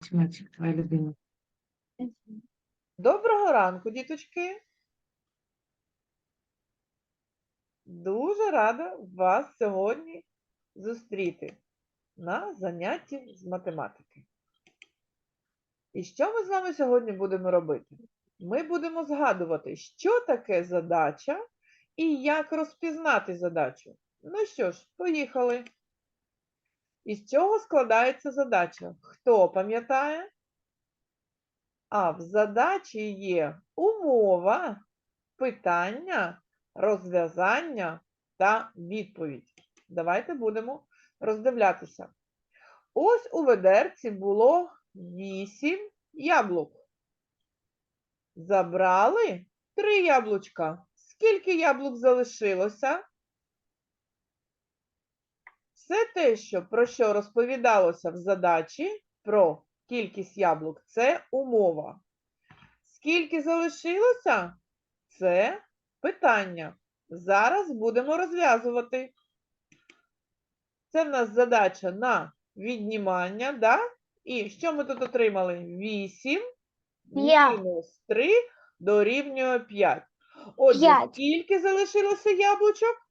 Твоя любимая. Доброго ранку, діточки. Дуже рада вас сьогодні зустріти на занятті з математики. І що ми з вами сьогодні будемо робити? Ми будемо згадувати, що таке задача і як розпізнати задачу. Ну що ж, поїхали. Із чого складається задача? Хто пам'ятає? А в задачі є умова, питання, розв'язання та відповідь. Давайте будемо роздивлятися. Ось у ведерці було 8 яблук. Забрали 3 яблучка. Скільки яблук залишилося? Все те, що про що розповідалося в задачі про кількість яблук це умова. Скільки залишилося? Це питання. Зараз будемо розв'язувати. Це в нас задача на віднімання, да? І що ми тут отримали? 8 мінус 3 дорівнює 5. Отже, скільки залишилося яблучок?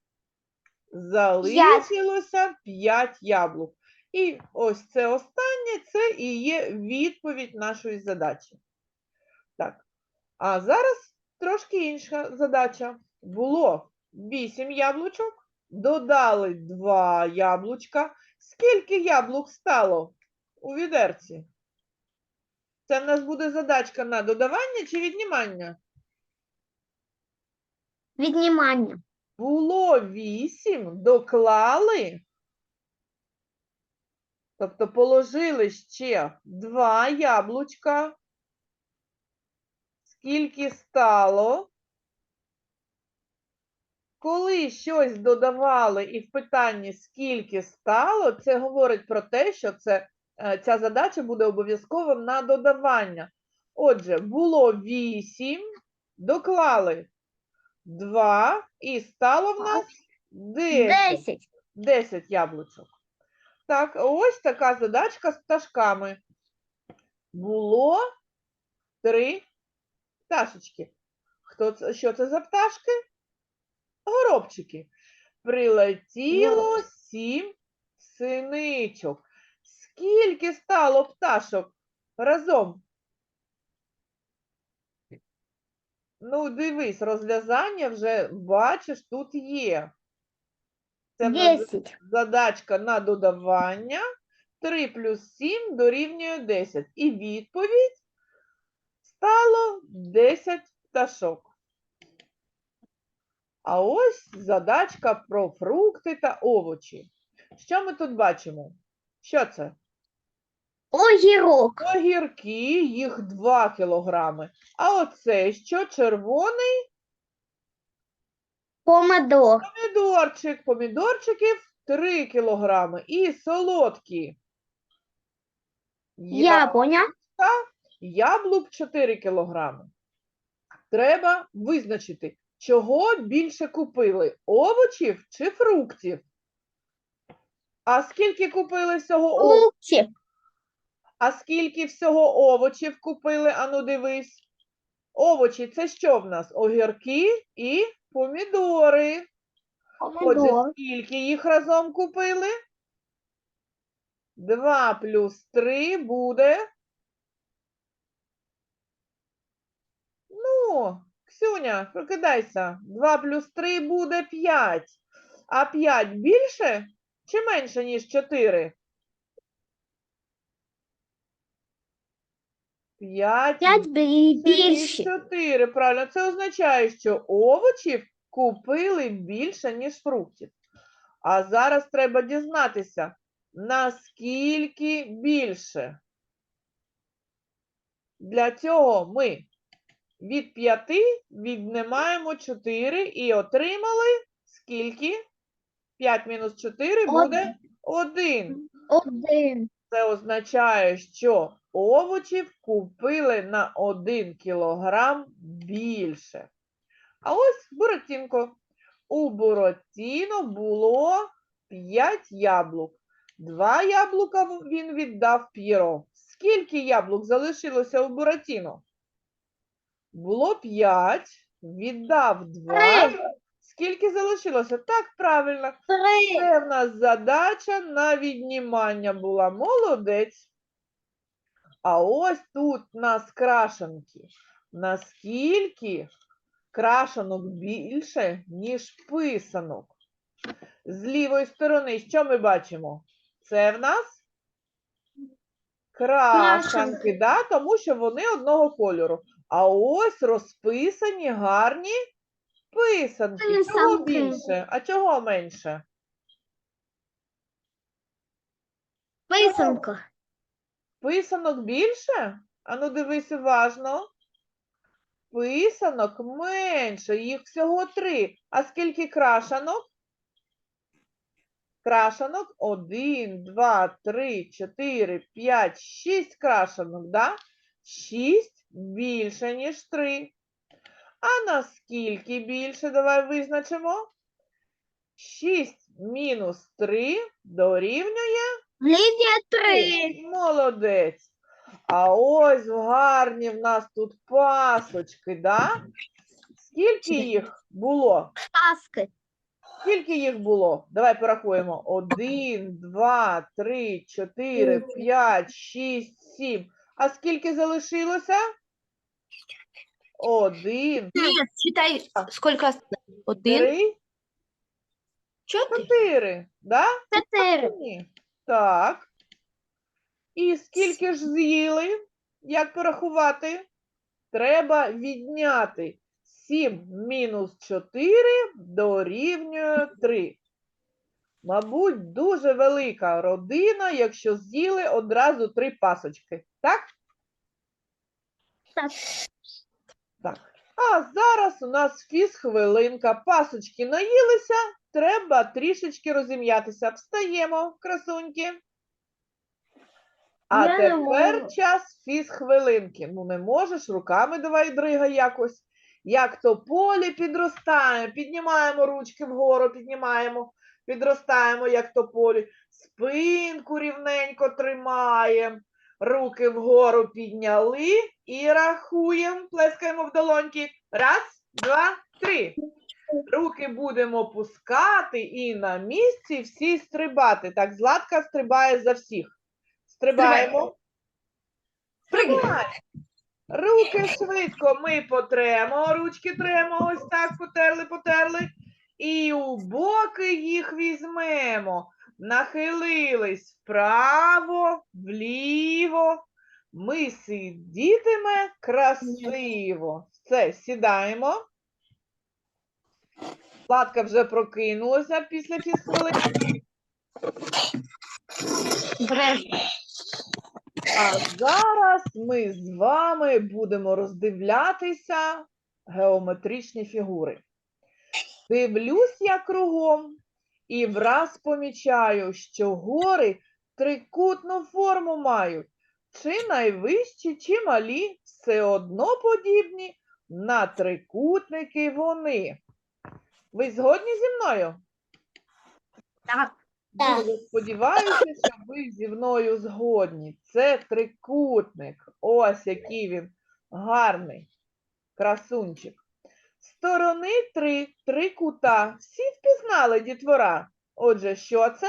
Залишилося 5 яблук. І ось це останнє, це і є відповідь нашої задачі. Так, а зараз трошки інша задача. Було 8 яблучок, додали 2 яблучка. Скільки яблук стало у відерці? Це в нас буде задачка на додавання чи віднімання? Віднімання. Було 8, доклали. Тобто положили ще 2 яблучка. Скільки стало? Коли щось додавали і в питанні скільки стало, це говорить про те, що це, е, ця задача буде обов'язково на додавання. Отже, було 8, доклали 2 і стало в нас 10. Десять. 10 яблучок. Так, ось така задачка з пташками. Було три пташечки. Хто це, що це за пташки? Горобчики. Прилетіло сім синичок. Скільки стало пташок разом? Ну, дивись, розв'язання вже бачиш, тут є. Це в нас Десять. задачка на додавання. 3 плюс 7 дорівнює 10. І відповідь стало 10 пташок. А ось задачка про фрукти та овочі. Що ми тут бачимо? Що це? Огірок. Огірки, їх 2 кілограми. А оце що? Червоний Помидор. помідорчик. Помідорчиків 3 кілограми. І солодкі. Яблуня. Яблук 4 кілограми. Треба визначити, чого більше купили: овочів чи фруктів. А скільки купили всього овочів? Фрукти. А скільки всього овочів купили? Ану, дивись. Овочі це що в нас? Огірки і помідори. Отже, скільки їх разом купили? 2 плюс 3 буде. Ну, Ксюня, прокидайся. 2 плюс 3 буде 5. А 5 більше чи менше, ніж 4? 5 П'ять бі- ніж більше. 4. Правильно, це означає, що овочів купили більше, ніж фруктів. А зараз треба дізнатися, наскільки більше. Для цього ми від 5 віднімаємо 4 і отримали скільки? 5 мінус 4 буде 1. Один. Це означає, що овочів купили на 1 кілограм більше. А ось Буратінко. У Буратіно було 5 яблук. Два яблука він віддав П'єро. Скільки Скільки яблук залишилося у Буратіно? Було 5, віддав 2. Скільки залишилося? Так, правильно. Три. Це в нас задача на віднімання була. Молодець. А ось тут у нас крашанки. Наскільки крашанок більше, ніж писанок? З лівої сторони, що ми бачимо? Це в нас Крашанки. да? тому що вони одного кольору. А ось розписані гарні писанки. Чого більше, а чого менше? Писанка. Писанок більше? Ану, дивись уважно. Писанок менше, їх всього три. А скільки крашанок? Крашанок один, два, три, чотири, п'ять, шість крашанок, да? Шість більше, ніж три. А наскільки більше? Давай визначимо. Шість мінус три дорівнює Лінія три. Молодець. А ось гарні в нас тут пасочки, да? Скільки їх було? Паски. Скільки їх було? Давай порахуємо. Один, два, три, чотири, п'ять, шість, сім. А скільки залишилося? Один, Нет, считай, сколько осталось. Один, три, чотири. чотири. Да? Чотири. Ні. Так. І скільки ж з'їли? Як порахувати? Треба відняти 7 мінус 4 дорівнює 3. Мабуть, дуже велика родина, якщо з'їли одразу три пасочки. Так? Так. Так. А зараз у нас фіз-хвилинка. Пасочки наїлися, треба трішечки розім'ятися. Встаємо, красуньки. А Я не тепер можу. час фіз-хвилинки. Ну, не можеш, руками давай дригай якось. Як то полі підростає, піднімаємо ручки вгору, піднімаємо, підростаємо, як то полі. Спинку рівненько тримаємо. Руки вгору підняли і рахуємо, плескаємо в долоньки. Раз, два, три. Руки будемо пускати і на місці всі стрибати. Так, Златка стрибає за всіх. Стрибаємо. Стрибай. Руки швидко ми потремо, ручки тремо, ось так потерли, потерли. І у боки їх візьмемо. Нахилились вправо, вліво. Ми сидітиме красиво. Все, сідаємо. Златка вже прокинулася після фізхвилини. А зараз ми з вами будемо роздивлятися геометричні фігури. Дивлюсь я кругом і враз помічаю, що гори трикутну форму мають. Чи найвищі, чи малі, все одно подібні на трикутники вони. Ви згодні зі мною? Так. Дуже сподіваюся, що ви зі мною згодні. Це трикутник. Ось який він гарний. Красунчик. Сторони три, три кута. Всі впізнали дітвора. Отже, що це?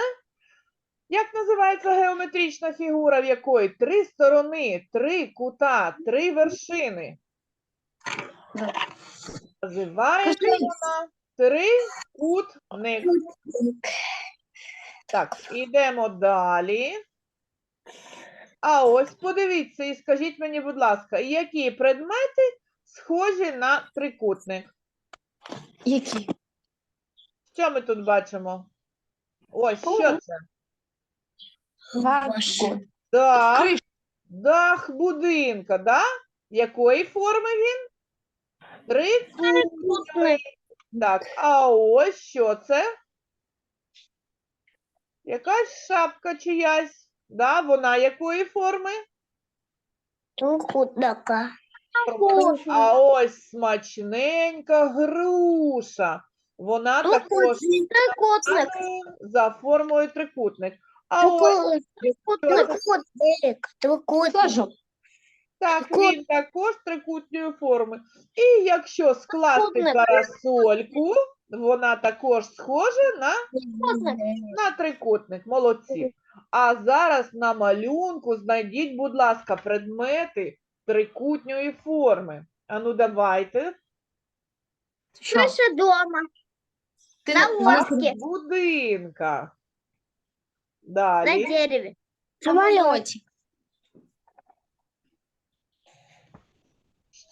Як називається геометрична фігура, в якої три сторони, три кута, три вершини? Називається вона трикутник. Так, ідемо далі. А ось подивіться і скажіть мені, будь ласка, які предмети схожі на трикутник? Які? Що ми тут бачимо? Ось що це? Дах, дах будинка, да? Якої форми він? Трикутник. Так, а ось що це? Якась шапка чиясь, да? Вона якої форми? Трикутника. А ось смачненька груша. Вона також Трикутник. за формою трикутник. А ось Трикутник. Трикутник. Флажок. Так, він також трикутної форми. І якщо скласти Трикутник. парасольку, вона також схожа на, на трикутник. Молодці. А зараз на малюнку знайдіть, будь ласка, предмети трикутньої форми. Ану, давайте. Що? Крыша дома. Ти На на- лодці. В будинках. На Далі. дереве. самольоті.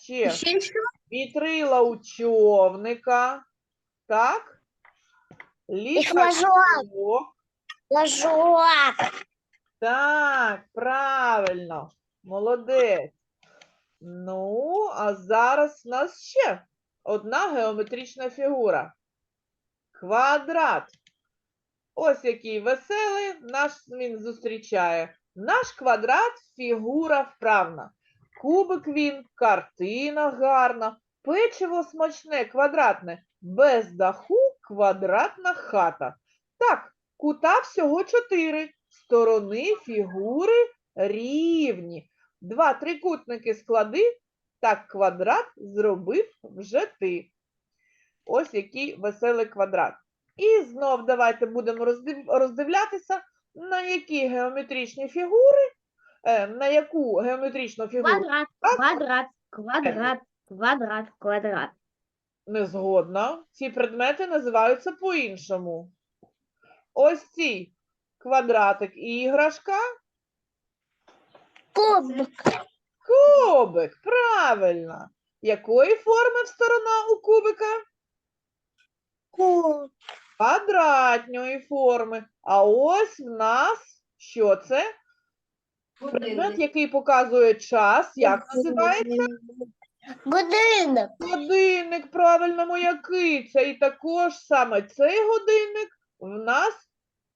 Ще. Ще що? Вітрила у човника. Так. Літачок. Ложок. Так, правильно. Молодець. Ну, а зараз у нас ще одна геометрична фігура. Квадрат. Ось який веселий наш він зустрічає. Наш квадрат фігура вправна. Кубик він, картина гарна, печиво смачне, квадратне, без даху квадратна хата. Так, кута всього чотири. Сторони фігури рівні. Два трикутники склади, так квадрат зробив вже ти. Ось який веселий квадрат. І знов давайте будемо роздивлятися, на які геометричні фігури, е, на яку геометричну фігуру Квадрат. Квадрат. Квадрат. Квадрат. Квадрат. не згодна. Ці предмети називаються по-іншому. Ось ці квадратик і іграшка. Кубик. Кубик, правильно. Якої форми сторона у кубика? Кубик. Квадратної форми. А ось в нас що це? Предмет, який показує час. Як називається? Годинник. Годинник, правильно, моя киця. І також саме цей годинник в нас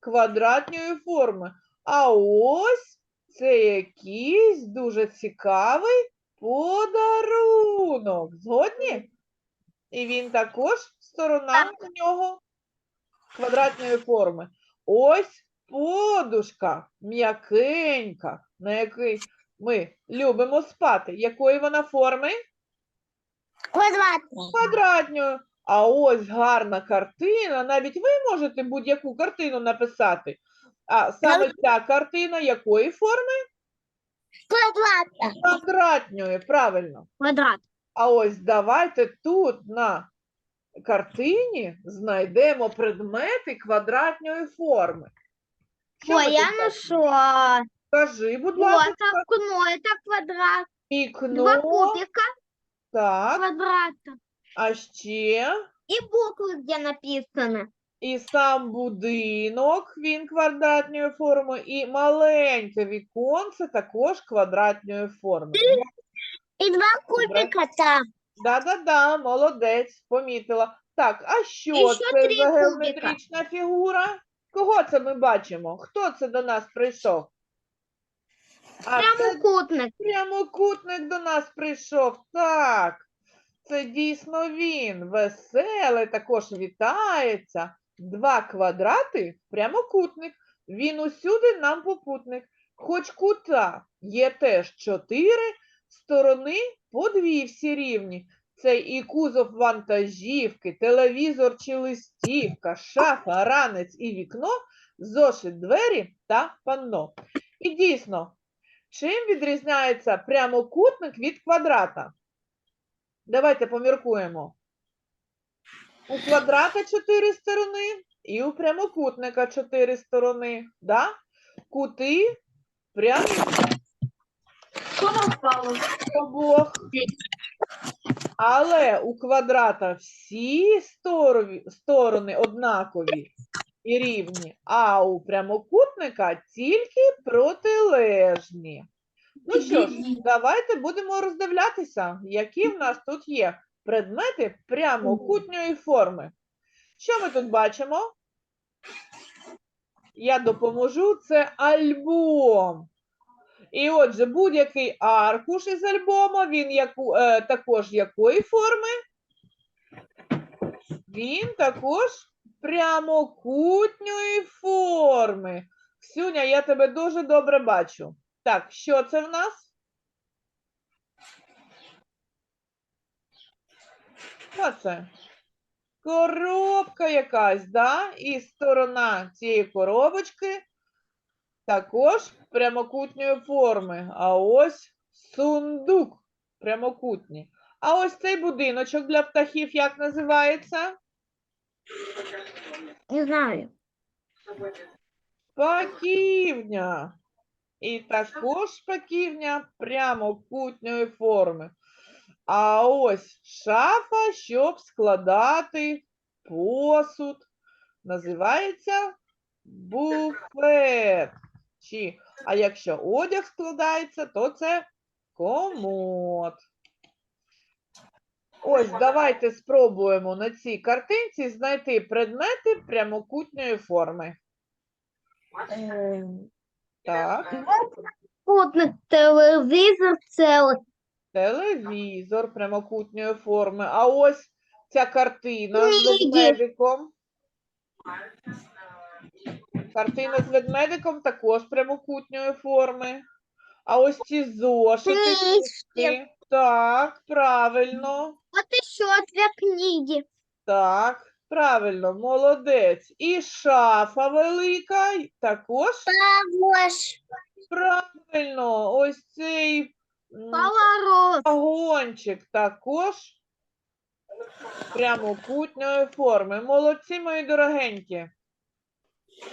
квадратної форми. А ось це якийсь дуже цікавий подарунок. Згодні? І він також сторона у нього квадратної форми. Ось подушка м'якенька, на якій ми любимо спати. Якої вона форми? Квадратний. квадратною. А ось гарна картина. Навіть ви можете будь-яку картину написати. А саме ця картина якої форми? Квадратний. Квадратньої, правильно. Квадрат. А ось давайте тут на картині знайдемо предмети квадратної форми. Що Ой, я нашла. Скажи, будь Вот ласка, окно, это квадрат. Два вікно. кубика Так, квадрата. а ще И буквы, где написано. І сам будинок, він квадратної форми, і маленьке віконце також квадратної форми. И два кубика там. Да-да-да, молодець, помітила. Так, а що ще це три за кубика. геометрична фігура? Кого це ми бачимо? Хто це до нас прийшов? А це Прямокутник. прямокутник до нас прийшов. Так, це дійсно він. Веселий, також вітається. Два квадрати прямокутник. Він усюди нам попутник. Хоч кута є теж чотири, сторони по дві всі рівні. Це і кузов вантажівки, телевізор чи листівка, шафа, ранець і вікно, зошит двері та панно. І дійсно, Чим відрізняється прямокутник від квадрата? Давайте поміркуємо. У квадрата чотири сторони і у прямокутника чотири сторони. Да? Кути прямо обох. Але у квадрата всі сторони, сторони однакові і рівні, а у прямокутника тільки протилежні. Ну що ж, давайте будемо роздивлятися, які в нас тут є предмети прямокутньої форми. Що ми тут бачимо? Я допоможу, це альбом. І отже, будь-який аркуш із альбома, він яку, е, також якої форми? Він також прямокутньої форми. Ксюня, я тебе дуже добре бачу. Так, що це в нас? Що це? Коробка якась, да? І сторона цієї коробочки також прямокутньої форми. А ось сундук прямокутний. А ось цей будиночок для птахів як називається? Не знаю. Паківня. І також паківня прямокутньої форми. А ось шафа, щоб складати посуд. Називається буфет. Чи, а якщо одяг складається, то це комод. Ось давайте спробуємо на цій картинці знайти предмети прямокутньої форми. Так. Кутник телевізор це Телевізор прямокутньої форми. А ось ця картина з ведмедиком. Картина з ведмедиком також прямокутньої форми. А ось ці зошити. книжки. Так, правильно. От ще дві книги. Так, правильно, молодець. І шафа велика й також Також правильно. Ось цей м, поворот. вагончик також прямокутньої форми. Молодці, мої дорогенькі.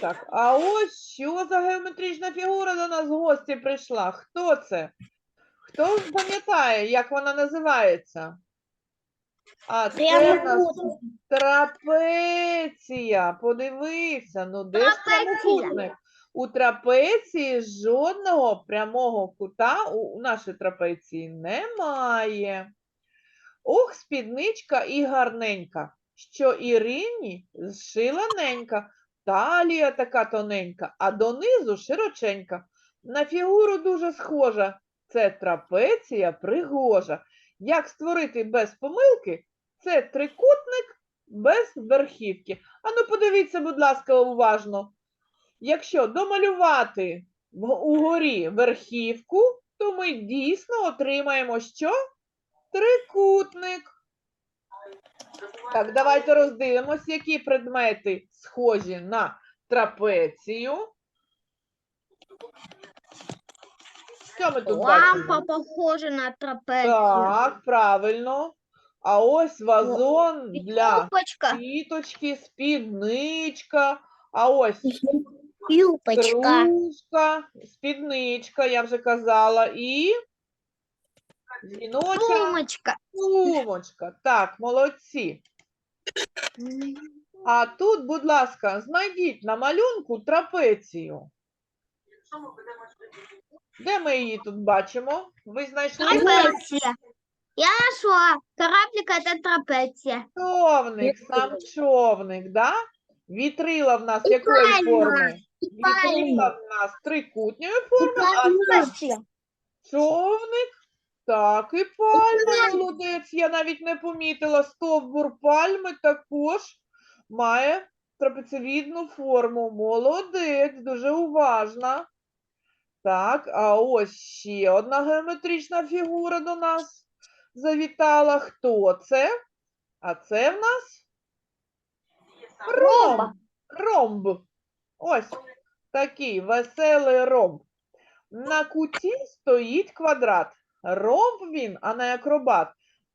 Так, а ось що за геометрична фігура до нас в гості прийшла? Хто це? Хто пам'ятає, як вона називається? А це в нас трапеція. Подивися, ну де ж Трапеція. прямокутник? У трапеції жодного прямого кута у, у нашій трапеції немає. Ох, спідничка і гарненька, що Ірині зшила ненька, талія така тоненька, а донизу широченька. На фігуру дуже схожа. Це трапеція пригожа. Як створити без помилки? Це трикутник без верхівки. Ану, подивіться, будь ласка, уважно. Якщо домалювати угорі верхівку, то ми дійсно отримаємо що? Трикутник. Так, давайте роздивимось, які предмети схожі на трапецію. Що ми тут бачимо? Похожа на трапецію. Так, правильно. А ось вазон для Юбочка. квіточки, спідничка. А ось Юбочка. кружка, спідничка, я вже казала, і жіноча Сумочка. сумочка. Так, молодці. А тут, будь ласка, знайдіть на малюнку трапецію. Де ми її тут бачимо? Ви знайшли? Трапеція. Я нашла. Кораблик это трапеція. Човник, сам човник, да? Вітрила в нас якої пальма, форми? Вітрила в нас трикутньої форми, а сам човник. Так, і пальма, молодець. Я навіть не помітила. Стовбур пальми також має трапецієвідну форму. Молодець, дуже уважна. Так, а ось ще одна геометрична фігура до нас завітала. Хто це? А це в нас ромб. Ромб. Ось такий веселий ромб. На куті стоїть квадрат. Ромб він, а не акробат.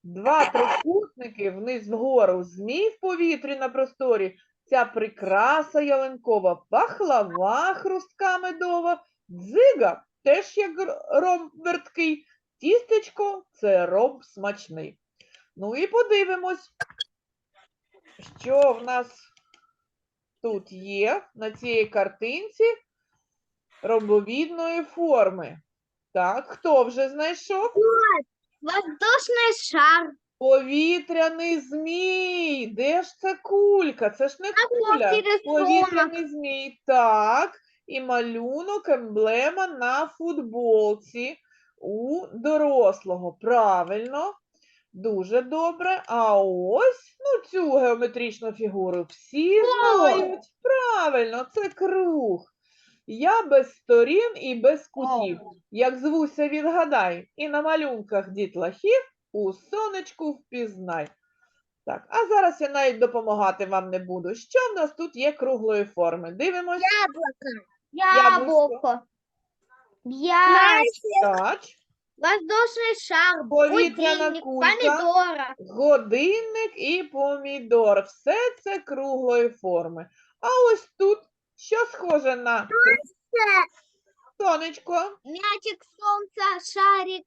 Два трикутники вниз вгору, змій в повітрі на просторі. Ця прикраса ялинкова, пахлава хрустка медова, дзига теж як р- ромб верткий, тістечко це ромб смачний. Ну і подивимось, що в нас тут є на цій картинці ромбовідної форми. Так, хто вже знайшов? Воздушний шар. Повітряний змій. Де ж це кулька? Це ж не куля. Повітряний змій. Так. І малюнок емблема на футболці у дорослого. Правильно. Дуже добре. А ось ну, цю геометричну фігуру всі знають. Правильно, це круг. Я без сторін і без кутів. Як звуся, відгадай, і на малюнках дітлахів у сонечку впізнай. Так, а зараз я навіть допомагати вам не буду. Що в нас тут є круглої форми? Дивимось. Яблоко. Яблочко. Яблоко. Мяч. Тач, Воздушный шар. Повітряна Будильник. кулька. Помидора. годинник і помідор. Все це круглої форми. А ось тут що схоже на сонечко, Мячик, солнце, шарик,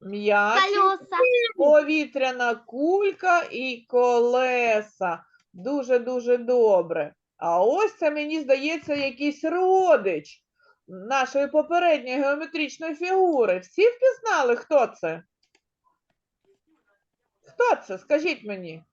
м'яч, колеса. повітряна кулька і колеса. Дуже-дуже добре. А ось це, мені здається, якийсь родич нашої попередньої геометричної фігури. Всі впізнали, хто це? Хто це? Скажіть мені.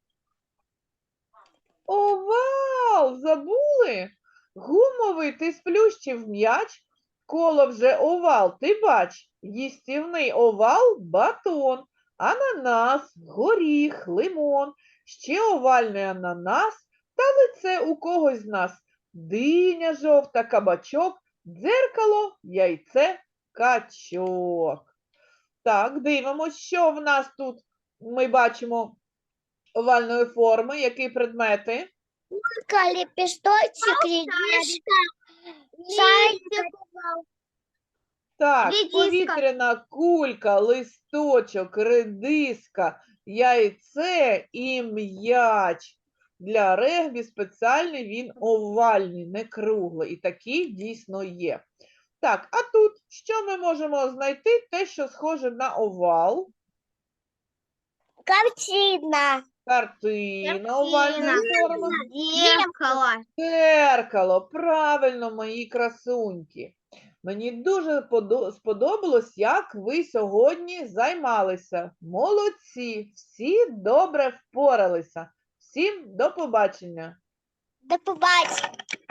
Овал! Забули? Гумовий ти сплющив м'яч, коло вже овал, ти бач, їстівний овал батон, ананас, горіх, лимон, ще овальний ананас, та лице у когось з нас, диня жовта, кабачок, дзеркало, яйце, качок. Так, дивимось, що в нас тут ми бачимо овальної форми, які предмети. Лепесточек, Шарик. Так, Редиска. повітряна кулька, листочок, редиска, яйце і м'яч. Для регбі спеціальний він овальний, не круглий. І такий дійсно є. Так, а тут що ми можемо знайти? Те, що схоже на овал, Картина. Картина овальної форма. Зеркало. Зеркало. правильно, мої красуньки. Мені дуже сподобалось, як ви сьогодні займалися. Молодці, всі добре впоралися. Всім до побачення. До побачення.